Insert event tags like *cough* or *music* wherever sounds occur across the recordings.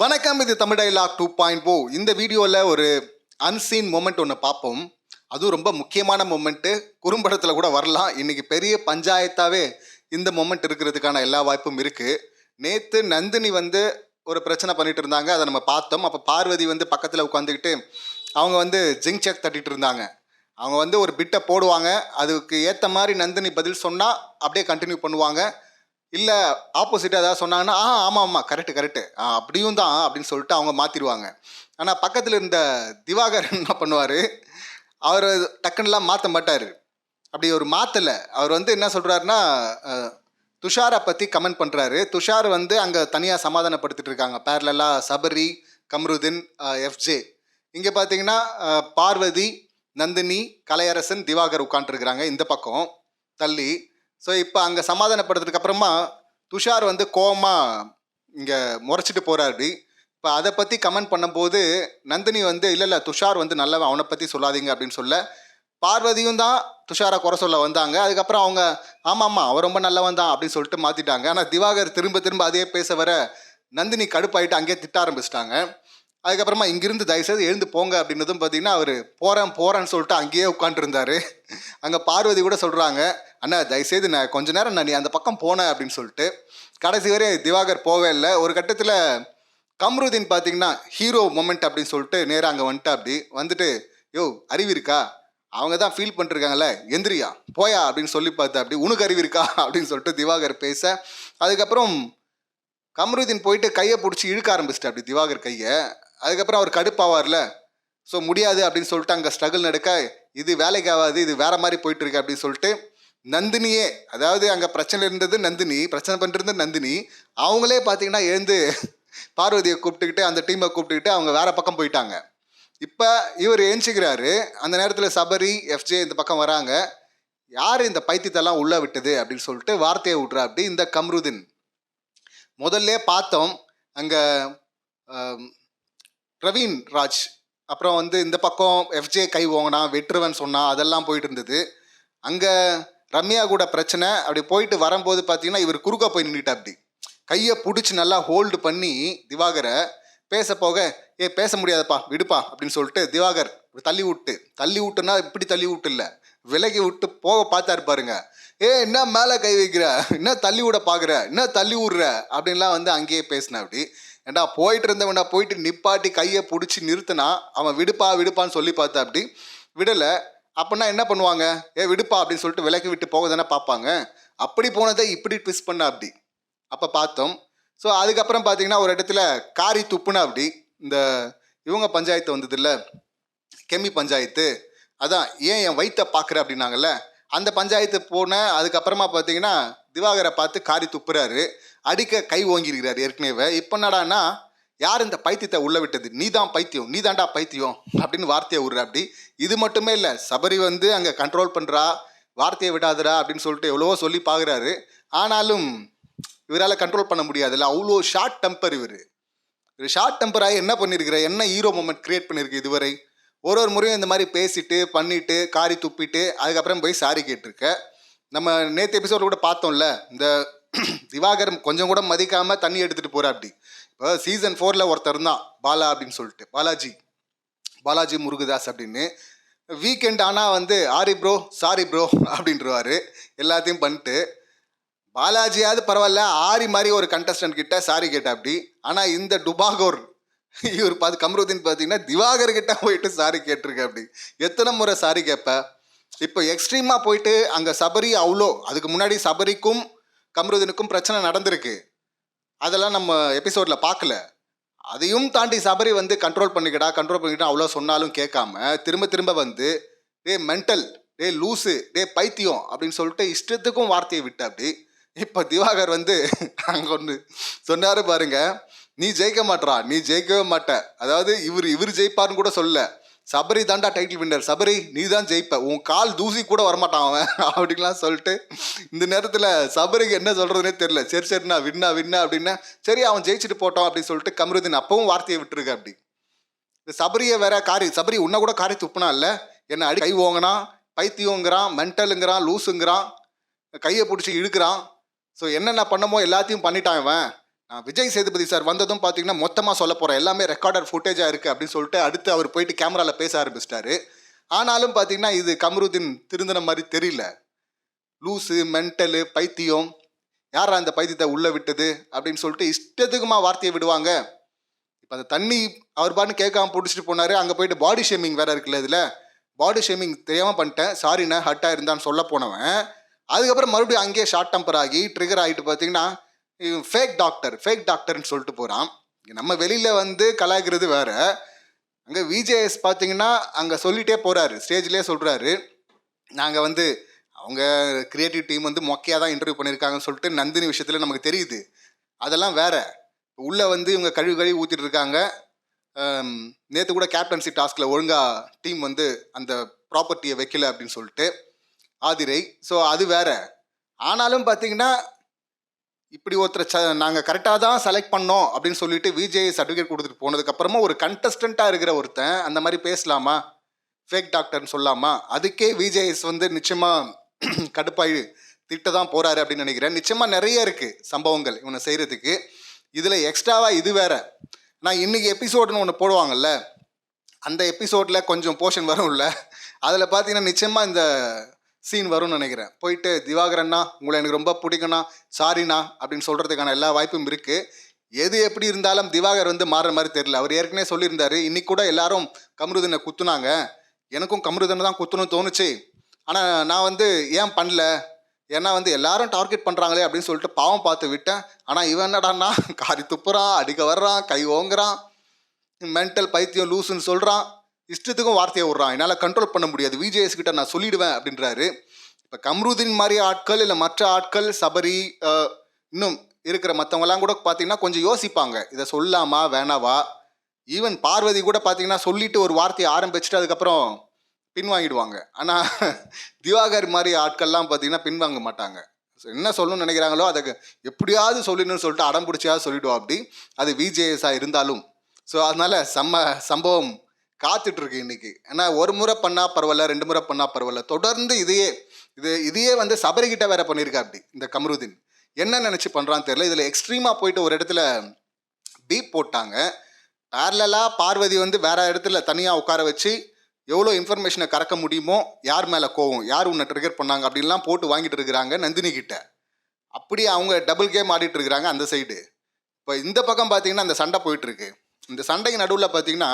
வணக்கம் இது Tamil dialogue two point O. இந்த வீடியோவில் ஒரு அன்சீன் மூமெண்ட் ஒன்று பார்ப்போம். அதுவும் ரொம்ப முக்கியமான மூமெண்ட்டு குறும்படத்தில் கூட வரலாம். இன்னைக்கு பெரிய பஞ்சாயத்தாகவே இந்த மூமெண்ட் இருக்கிறதுக்கான எல்லா வாய்ப்பும் இருக்குது நேற்று நந்தினி வந்து ஒரு பிரச்சனை பண்ணிட்டு இருந்தாங்க. அதை நம்ம பார்த்தோம். அப்போ பார்வதி வந்து பக்கத்தில் உட்காந்துக்கிட்டு அவங்க வந்து ஜிங் செக் தட்டிட்டு இருந்தாங்க. அவங்க வந்து ஒரு பிட்டை போடுவாங்க. அதுக்கு ஏற்ற மாதிரி நந்தினி பதில் சொன்னால் அப்படியே கண்டினியூ பண்ணுவாங்க. இல்லை ஆப்போசிட் ஏதாவது சொன்னாங்கன்னா ஆ ஆமாம் ஆமாம் கரெக்டு கரெக்டு ஆ அப்படியும் தான் அப்படின்னு சொல்லிட்டு அவங்க மாற்றிடுவாங்க ஆனால் பக்கத்தில் இருந்த திவாகர் என்ன பண்ணுவார்? அவர் டக்குன்னுலாம் மாற்ற மாட்டார். அப்படி ஒரு மாற்றலை அவர் வந்து என்ன சொல்கிறாருன்னா துஷாரை பற்றி கமெண்ட் பண்ணுறாரு துஷார் வந்து அங்கே தனியாக சமாதானப்படுத்திட்டு இருக்காங்க. பேரலாக சபரி கம்ருதீன் எஃப்ஜே இங்கே பார்த்தீங்கன்னா பார்வதி நந்தினி கலையரசன் திவாகர் உட்காந்துருக்குறாங்க இந்த பக்கம். தள்ளி. ஸோ இப்போ அங்கே சமாதானப்படுத்துறதுக்கு அப்புறமா துஷார் வந்து கோமா இங்கே முறைச்சிட்டு போகிறாரு இப்போ அதை பற்றி கமெண்ட் பண்ணும்போது நந்தினி வந்து இல்லை இல்லை துஷார் வந்து நல்லவன் அவனை பற்றி சொல்லாதீங்க அப்படின்னு சொல்ல பார்வதியும் தான் துஷாரை குறை சொல்ல வந்தாங்க. அதுக்கப்புறம் அவங்க ஆமாம் ஆமாம் அவன் ரொம்ப நல்லவன் தான் அப்படின்னு சொல்லிட்டு மாற்றிட்டாங்க ஆனால் திவாகர் திரும்ப திரும்ப அதே பேச வர நந்தினி கடுப்பாயிட்டு அங்கேயே திட்ட ஆரம்பிச்சிட்டாங்க. அதுக்கப்புறமா இங்கிருந்து தயவுசெய்து எழுந்து போங்க அப்படின்னதும் பார்த்தீங்கன்னா அவர் போகிறேன் போகிறேன்னு சொல்லிட்டு அங்கேயே உட்காந்துருந்தாரு அங்கே பார்வதி கூட சொல்கிறாங்க அண்ணா தயவுசெய்து நான் கொஞ்ச நேரம் நான் நீ அந்த பக்கம் போனேன் அப்படின்னு சொல்லிட்டு. கடைசி வரை திவாகர் போவே இல்லை. ஒரு கட்டத்தில் கம்ருதீன் பார்த்தீங்கன்னா ஹீரோ மொமெண்ட் அப்படின்னு சொல்லிட்டு நேராக அங்கே வந்துட்டா அப்படி. வந்துட்டு யோ அறிவு இருக்கா? அவங்க தான் ஃபீல் பண்ணிருக்காங்கல்ல எந்திரியா? போயா? அப்படின்னு சொல்லி பார்த்தா அப்படி உனக்கு அறிவு இருக்கா? அப்படின்னு சொல்லிட்டு திவாகர் பேச. அதுக்கப்புறம் கம்ருதீன் போயிட்டு கையை பிடிச்சி இழுக்க ஆரம்பிச்சிட்டு அப்படி திவாகர் கையை. அதுக்கப்புறம் அவர் கடுப்பாவார்ல? ஸோ முடியாது அப்படின்னு சொல்லிட்டு அங்கே ஸ்ட்ரகிள் நடக்க இது வேலைக்கு ஆகாது இது வேற மாதிரி போயிட்டு இருக்கு அப்படின்னு சொல்லிட்டு நந்தினியே அதாவது அங்கே பிரச்சனை இருந்தது நந்தினி பிரச்சனை பண்ணிருந்தது நந்தினி அவங்களே பார்த்தீங்கன்னா எழுந்து பார்வதியை கூப்பிட்டுக்கிட்டு அந்த டீமை கூப்பிட்டுக்கிட்டு அவங்க வேற பக்கம் போயிட்டாங்க. இப்போ இவர் ஏஞ்சிக்கிறாரு அந்த நேரத்தில் சபரி எஃப்ஜே இந்த பக்கம் வராங்க. யார் இந்த பைத்தியத்தெல்லாம் உள்ளே விட்டது? அப்படின்னு சொல்லிட்டு வார்த்தையை விட்றா அப்படி இந்த கம்ருதின். முதல்ல பார்த்தோம் அங்கே பிரவீன் ராஜ். அப்புறம் வந்து இந்த பக்கம் எஃப்ஜே கை ஓங்கினா வெற்றுவன் சொன்னா அதெல்லாம் போயிட்டு இருந்தது அங்கே ரம்யா கூட பிரச்சனை. அப்படி போயிட்டு வரும்போது பார்த்தீங்கன்னா இவர் குறுக்க போய் நின்றுட்டா அப்படி. கையை பிடிச்சி நல்லா ஹோல்டு பண்ணி திவாகரை பேச போக ஏ பேச முடியாதப்பா விடுப்பா அப்படின்னு சொல்லிட்டு திவாகர் தள்ளி விட்டு தள்ளி விட்டுனா இப்படி தள்ளி விட்டு இல்லை. விலகி விட்டு போக பார்த்தாரு பாருங்க. ஏ என்ன மேலே கை வைக்கிற? என்ன தள்ளி விட பார்க்குற என்ன தள்ளி விடுற? அப்படின்லாம் வந்து அங்கேயே பேசினேன் அப்படி. ஏண்டா போயிட்டு இருந்தவன்டா போயிட்டு நிப்பாட்டி கையை பிடிச்சி நிறுத்தினா அவன் விடுப்பா விடுப்பான்னு சொல்லி பார்த்தா அப்படி விடலை. அப்படின்னா என்ன பண்ணுவாங்க? ஏ விடுப்பா அப்படின்னு சொல்லிட்டு விலக்கி விட்டு போக தானே பார்ப்பாங்க. அப்படி போனதை இப்படி ட்விஸ்ட் பண்ண அப்படி. அப்போ பார்த்தோம். ஸோ அதுக்கப்புறம் பார்த்தீங்கன்னா ஒரு இடத்துல காரி துப்புனா அப்படி. இந்த இவங்க பஞ்சாயத்து வந்ததில்ல. கெமி பஞ்சாயத்து. அதான் ஏன் என் வயிற்றை பார்க்குற அப்படின்னாங்கல்ல. அந்த பஞ்சாயத்து போன அதுக்கப்புறமா பார்த்தீங்கன்னா திவாகரை பார்த்து காரி துப்புறாரு. அடிக்க கை ஓங்கியிருக்கிறார் ஏற்கனவே. இப்போ என்னடான்னா யார் இந்த பைத்தியத்தை உள்ள விட்டது? நீ தான் பைத்தியம். நீ தாண்டா பைத்தியம் அப்படின்னு வார்த்தையை விடுற அப்படி இது மட்டுமே இல்லை சபரி வந்து அங்கே கண்ட்ரோல் பண்ணுறா வார்த்தையை விடாதரா அப்படின்னு சொல்லிட்டு எவ்வளவோ சொல்லி பார்க்குறாரு. ஆனாலும் இவரால் கண்ட்ரோல் பண்ண முடியாதுல்ல. அவ்வளோ ஷார்ட் டெம்பர் இவர். இவர் ஷார்ட் டெம்பராக என்ன பண்ணியிருக்கிற என்ன ஹீரோ மூமெண்ட் கிரியேட் பண்ணியிருக்கு இதுவரை? ஒரு ஒரு முறையும் இந்த மாதிரி பேசிட்டு பண்ணிட்டு காரி துப்பிட்டு அதுக்கப்புறம் போய் சாரி கேட்டிருக்க. நம்ம நேற்று எபிசோட கூட பார்த்தோம்ல இந்த *clears throat* திவாகர் கொஞ்சம் கூட மதிக்காமல் தண்ணி எடுத்துகிட்டு போகிற அப்படி இப்போ சீசன் ஃபோரில் ஒருத்தர் தான் பாலா அப்படின்னு சொல்லிட்டு பாலாஜி. பாலாஜி முருகதாஸ் அப்படின்னு. வீக்கெண்ட் ஆனால் வந்து ஆரி ப்ரோ சாரி ப்ரோ அப்படின்றவாரு. எல்லாத்தையும் பண்ணிட்டு பாலாஜியாவது பரவாயில்ல ஆரி மாதிரி ஒரு கண்டஸ்டன்ட் கிட்ட சாரி கேட்டா அப்படி ஆனால் இந்த டுபாகோர் இவர் பார்த்து கம்ருதீன் பார்த்தீங்கன்னா திவாகர் கிட்ட போயிட்டு சாரி கேட்டிருக்க அப்படி. எத்தனை முறை சாரி கேட்ப இப்போ எக்ஸ்ட்ரீமாக போயிட்டு அங்கே சபரி அவ்வளோ அதுக்கு முன்னாடி சபரிக்கும் கம்ருதீனுக்கும் பிரச்சனை நடந்திருக்கு. அதெல்லாம் நம்ம எபிசோடில் பார்க்கல அதையும் தாண்டி சபரி வந்து கண்ட்ரோல் பண்ணிக்கடா கண்ட்ரோல் பண்ணிக்கிட்டா அவ்வளோ சொன்னாலும் கேட்காம திரும்ப திரும்ப வந்து டே மென்டல் டே லூசு டே பைத்தியம் அப்படின்னு சொல்லிட்டு இஷ்டத்துக்கும் வார்த்தையை விட்டு அப்படி. இப்போ திவாகர் வந்து அங்கே ஒன்று சொன்னார் பாருங்கள் நீ ஜெயிக்க மாட்டா நீ ஜெயிக்கவே மாட்ட. அதாவது இவர் இவர் ஜெயிப்பார்னு கூட சொல்ல. சபரி தாண்டா டைட்டில் வின்னர் சபரி நீ தான் ஜெயிப்ப. உன் கால் தூசி கூட வரமாட்டான் அவன் *laughs* அப்படின்லாம் சொல்லிட்டு இந்த நேரத்தில் சபரிக்கு என்ன சொல்கிறதுனே தெரியல. சரி சரிண்ணா வின்னா வின்னா அப்படின்னா சரி அவன் ஜெயிச்சுட்டு போட்டோம் அப்படின்னு சொல்லிட்டு கமருதீன் அப்பவும் வார்த்தையை விட்டுருக்க அப்படி. இந்த சபரியை வேற காரி சபரி உன்னை கூட காரி துப்புனா இல்லை. என்ன அடி கை ஓங்கினான் பைத்தியங்கிறான் மென்டலுங்கிறான் லூசுங்கிறான் கையை பிடிச்சி இழுக்கிறான். ஸோ என்னென்ன பண்ணமோ எல்லாத்தையும் பண்ணிட்டான் இவன். நான் விஜய் சேதுபதி சார் வந்ததும் பார்த்தீங்கன்னா மொத்தமாக சொல்ல போகிறேன் எல்லாமே ரெக்கார்டர் ஃபுட்டேஜாக இருக்குது அப்படின்னு சொல்லிட்டு அடுத்து அவர் போயிட்டு கேமராவில் பேச ஆரம்பிச்சிட்டாரு. ஆனாலும் பார்த்தீங்கன்னா இது கமருதீன் திருந்தின மாதிரி தெரியல. லூஸு மென்டலு பைத்தியம் யாரா அந்த பைத்தியத்தை உள்ளே விட்டது அப்படின்னு சொல்லிட்டு இஷ்டத்துக்குமா வார்த்தையை விடுவாங்க. இப்போ அந்த தண்ணி அவர் பாட்டு கேட்காம பிடிச்சிட்டு போனாரு. அங்கே போயிட்டு பாடி ஷேமிங் வேற இருக்குல்ல இதில். பாடி ஷேமிங் தெரியாமல் பண்ணிட்டேன். சாரிண்ணே ஹட்டாக இருந்தான்னு சொல்ல போனவன். அதுக்கப்புறம் மறுபடியும் அங்கேயே ஷார்ட் டெம்பர் ஆகி ட்ரிகர் ஆகிட்டு பார்த்தீங்கன்னா ஃபேக் டாக்டர் ஃபேக் டாக்டர்னு சொல்லிட்டு போகிறான் நம்ம வெளியில் வந்து கலாய்க்கிறது வேறு. அங்கே விஜேஎஸ் பார்த்தீங்கன்னா அங்கே சொல்லிகிட்டே போகிறாரு ஸ்டேஜ்லேயே சொல்கிறாரு நாங்கள் வந்து அவங்க கிரியேட்டிவ் டீம் வந்து மொக்கையாக தான் இன்டர்வியூ பண்ணியிருக்காங்கன்னு சொல்லிட்டு நந்தினி விஷயத்தில் நமக்கு தெரியுது. அதெல்லாம் வேறு. உள்ளே வந்து இவங்க கழுவி கழுவி ஊற்றிட்டு இருக்காங்க. நேற்று கூட கேப்டன்சி டாஸ்கில் ஒழுங்காக டீம் வந்து அந்த ப்ராப்பர்ட்டியை வைக்கல அப்படின்னு சொல்லிட்டு. ஆதிரை. ஸோ அது வேற. ஆனாலும் பார்த்தீங்கன்னா இப்படி ஒருத்தர் ச நாங்கள் கரெக்டாக தான் செலக்ட் பண்ணோம் அப்படின்னு சொல்லிட்டு விஜய் சர்டிஃபிகேட் கொடுத்துட்டு போனதுக்கப்புறமா ஒரு கண்டஸ்டண்ட்டாக இருக்கிற ஒருத்தன் அந்த மாதிரி பேசலாமா? ஃபேக் டாக்டர்னு சொல்லாமா? அதுக்கே விஜேஎஸ் வந்து நிச்சயமாக *clears throat* கடுப்பாயி திட்ட தான் போகிறாரு அப்படின்னு நினைக்கிறேன். நிச்சயமாக நிறைய இருக்குது சம்பவங்கள் இவனை செய்கிறதுக்கு இதில் எக்ஸ்ட்ராவாக இது வேற. நான் இன்னைக்கு எபிசோடுன்னு ஒன்று போடுவாங்கல்ல அந்த எபிசோடில் கொஞ்சம் போர்ஷன் வரும்ல அதில் பார்த்தீங்கன்னா நிச்சயமாக இந்த சீன் வரும்னு நினைக்கிறேன். போயிட்டு திவாகரண்ணா உங்களை எனக்கு ரொம்ப பிடிக்கும்ண்ணா சாரிண்ணா அப்படின்னு சொல்கிறதுக்கான எல்லா வாய்ப்பும் இருக்குது எது எப்படி இருந்தாலும் திவாகர் வந்து மாறுற மாதிரி தெரியல. அவர் ஏற்கனவே சொல்லியிருந்தாரு இன்னைக்கு கூட எல்லாரும் கமருதனை குத்துனாங்க. எனக்கும் கமருதனை தான் குத்தணும்னு தோணுச்சு. ஆனால் நான் வந்து ஏன் பண்ணல? ஏன்னா வந்து எல்லாரும் டார்கெட் பண்ணுறாங்களே அப்படின்னு சொல்லிட்டு பாவம் பார்த்து விட்டேன். ஆனால் இவன் என்னடான்னா காரி துப்புறான் அடிக்க வர்றான் கை ஓங்குறான் மென்டல் பைத்தியம் லூசுன்னு சொல்கிறான் இஷ்டத்துக்கும் வார்த்தையை விட்றான். என்னால் கண்ட்ரோல் பண்ண முடியாது. விஜேஎஸ் கிட்ட நான் சொல்லிடுவேன் அப்படின்றாரு. இப்போ கம்ருதீன் மாதிரி ஆட்கள் இல்லை மற்ற ஆட்கள் சபரி இன்னும் இருக்கிற மற்றவங்கலாம் கூட பார்த்தீங்கன்னா கொஞ்சம் யோசிப்பாங்க. இதை சொல்லாமா வேணாவா? ஈவன் பார்வதி கூட பார்த்தீங்கன்னா சொல்லிட்டு ஒரு வார்த்தையை ஆரம்பிச்சுட்டு அதுக்கப்புறம் பின்வாங்கிடுவாங்க. ஆனால் திவாகர் மாதிரி ஆட்கள்லாம் பார்த்தீங்கன்னா பின்வாங்க மாட்டாங்க. என்ன சொல்லணும்னு நினைக்கிறாங்களோ அதை எப்படியாவது சொல்லணும்னு சொல்லிட்டு அடம் பிடிச்சியாவது சொல்லிவிடுவோம் அப்படி அது விஜேஎஸ்ஸாக இருந்தாலும். ஸோ அதனால் செம்ம சம்பவம். காத்துட்டு இருக்கு இன்னைக்கு. ஏன்னா ஒரு முறை பண்ணா பரவாயில்ல ரெண்டு முறை பண்ணா பரவாயில்ல. தொடர்ந்து இதையே இது இதையே வந்து சபரிகிட்ட வேற பண்ணியிருக்கா அப்படி இந்த கமருதீன். என்ன நினச்சி பண்ணுறான்னு தெரியல. இதில் எக்ஸ்ட்ரீமாக போயிட்டு ஒரு இடத்துல பீப் போட்டாங்க. பேரலாக பார்வதி வந்து வேற இடத்துல தனியாக உட்கார வச்சு எவ்வளோ இன்ஃபர்மேஷனை கறக்க முடியுமோ யார் மேலே கோவம் யார் உன்னை ட்ரிகர் பண்ணாங்க அப்படின்லாம் போட்டு வாங்கிட்டு இருக்கிறாங்க நந்தினி கிட்ட. அப்படி அவங்க டபுள் கேம் ஆடிட்டு இருக்கிறாங்க அந்த சைடு இப்போ இந்த பக்கம் பார்த்தீங்கன்னா அந்த சண்டை போயிட்டுருக்கு இந்த சண்டைக்கு நடுவில் பார்த்தீங்கன்னா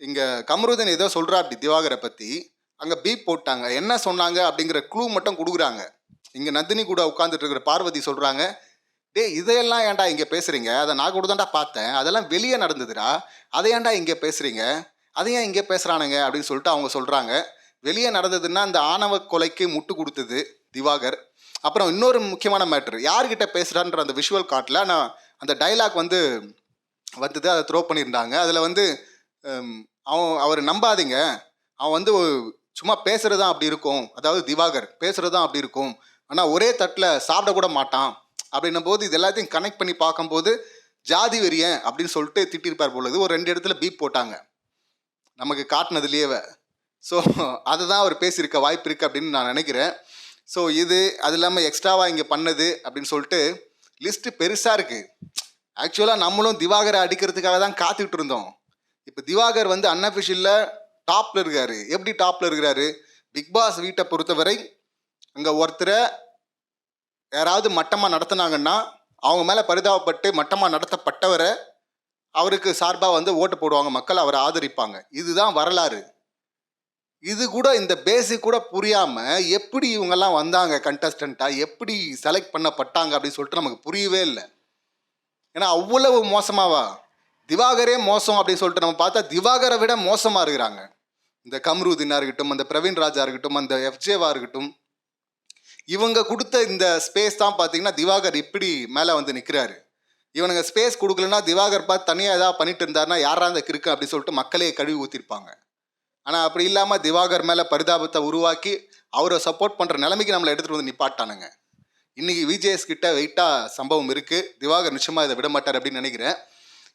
இங்கே கமருதன் ஏதோ சொல்கிறா அப்படி திவாகரை பற்றி அங்கே பீப் போட்டாங்க. என்ன சொன்னாங்க அப்படிங்கிற க்ளூ மட்டும் கொடுக்குறாங்க. இங்கே நந்தினி கூட உட்காந்துட்டு இருக்கிற பார்வதி சொல்கிறாங்க டேய் இதையெல்லாம் ஏன்டா இங்கே பேசுகிறீங்க அதை நான் கூட தான்டா பார்த்தேன். அதெல்லாம் வெளியே நடந்ததுடா. அதை ஏன்டா இங்கே பேசுகிறீங்க அதை ஏன் இங்கே பேசுகிறானுங்க அப்படின்னு சொல்லிட்டு அவங்க சொல்கிறாங்க வெளியே நடந்ததுன்னா அந்த ஆணவ கொலைக்கு முட்டு கொடுத்தது திவாகர். அப்புறம் இன்னொரு முக்கியமான மேட்ரு யார்கிட்ட பேசுகிறான்ற அந்த விஷுவல் காட்டில் நான் அந்த டைலாக் வந்து வந்தது. அதை த்ரோ பண்ணியிருந்தாங்க. அதில் வந்து அவன் அவர் நம்பாதீங்க. அவன் வந்து சும்மா பேசுறது தான் அப்படி இருக்கும். அதாவது திவாகர் பேசுறது தான் அப்படி இருக்கும். ஆனால் ஒரே தட்டில் சாப்பிட கூட மாட்டான். அப்படின்னும் போது இது எல்லாத்தையும் கனெக்ட் பண்ணி பார்க்கும்போது ஜாதி வெறியன் அப்படின்னு சொல்லிட்டு திட்டிருப்பார் பொழுது ஒரு ரெண்டு இடத்துல பீப் போட்டாங்க. நமக்கு காட்டினதுலேயே ஸோ அதை தான் அவர் பேசியிருக்க வாய்ப்பு இருக்குது அப்படின்னு நான் நினைக்கிறேன். ஸோ இது அது இல்லாமல் எக்ஸ்ட்ராவாக இங்கே பண்ணது அப்படின்னு சொல்லிட்டு லிஸ்ட்டு பெருசாக இருக்குது ஆக்சுவலாக நம்மளும் திவாகரை அடிக்கிறதுக்காக தான் காத்துக்கிட்டு இருந்தோம். இப்போ திவாகர் வந்து அன்அஃபிஷியலில் டாப்பில் இருக்காரு. எப்படி டாப்பில் இருக்கிறாரு? பிக் பாஸ் வீட்டை பொறுத்தவரை அங்கே ஒருத்தரை யாராவது மட்டமாக நடத்தினாங்கன்னா அவங்க மேலே பரிதாபப்பட்டு மட்டமாக நடத்தப்பட்டவரை அவருக்கு சார்பாக வந்து ஓட்டு போடுவாங்க மக்கள் அவரை ஆதரிப்பாங்க. இதுதான் வரலாறு. இது கூட இந்த பேசிக் கூட புரியாமல் எப்படி இவங்கெல்லாம் வந்தாங்க கண்டஸ்டண்ட்டாக எப்படி செலக்ட் பண்ணப்பட்டாங்க அப்படின்னு சொல்லிட்டு நமக்கு புரியவே இல்லை. ஏன்னா அவ்வளவு மோசமாவா? திவாகரே மோசம் அப்படின்னு சொல்லிட்டு நம்ம பார்த்தா திவாகரை விட மோசமாக இருக்கிறாங்க. இந்த கம்ருதினா இருக்கட்டும் அந்த பிரவீன் ராஜா இருக்கட்டும் அந்த எஃப்ஜேவா இருக்கட்டும் இவங்க கொடுத்த இந்த ஸ்பேஸ் தான் பார்த்தீங்கன்னா திவாகர் இப்படி மேலே வந்து நிற்கிறாரு இவனுங்க ஸ்பேஸ் கொடுக்கலன்னா திவாகர் பார்த்து தனியாக ஏதாவது பண்ணிட்டு இருந்தாருன்னா யாரா அந்த கிறுக்கு அப்படின்னு சொல்லிட்டு மக்களே கழுவி ஊற்றிருப்பாங்க ஆனால் அப்படி இல்லாமல் திவாகர் மேலே பரிதாபத்தை உருவாக்கி அவரை சப்போர்ட் பண்ணுற நிலைமைக்கு நம்மளை எடுத்துகிட்டு வந்து நிப்பாட்டானுங்க. இன்றைக்கி விஜேஎஸ் கிட்ட வெயிட்டாக சம்பவம் இருக்குது திவாகர் நிச்சயமாக இதை விட மாட்டார் அப்படின்னு நினைக்கிறேன்.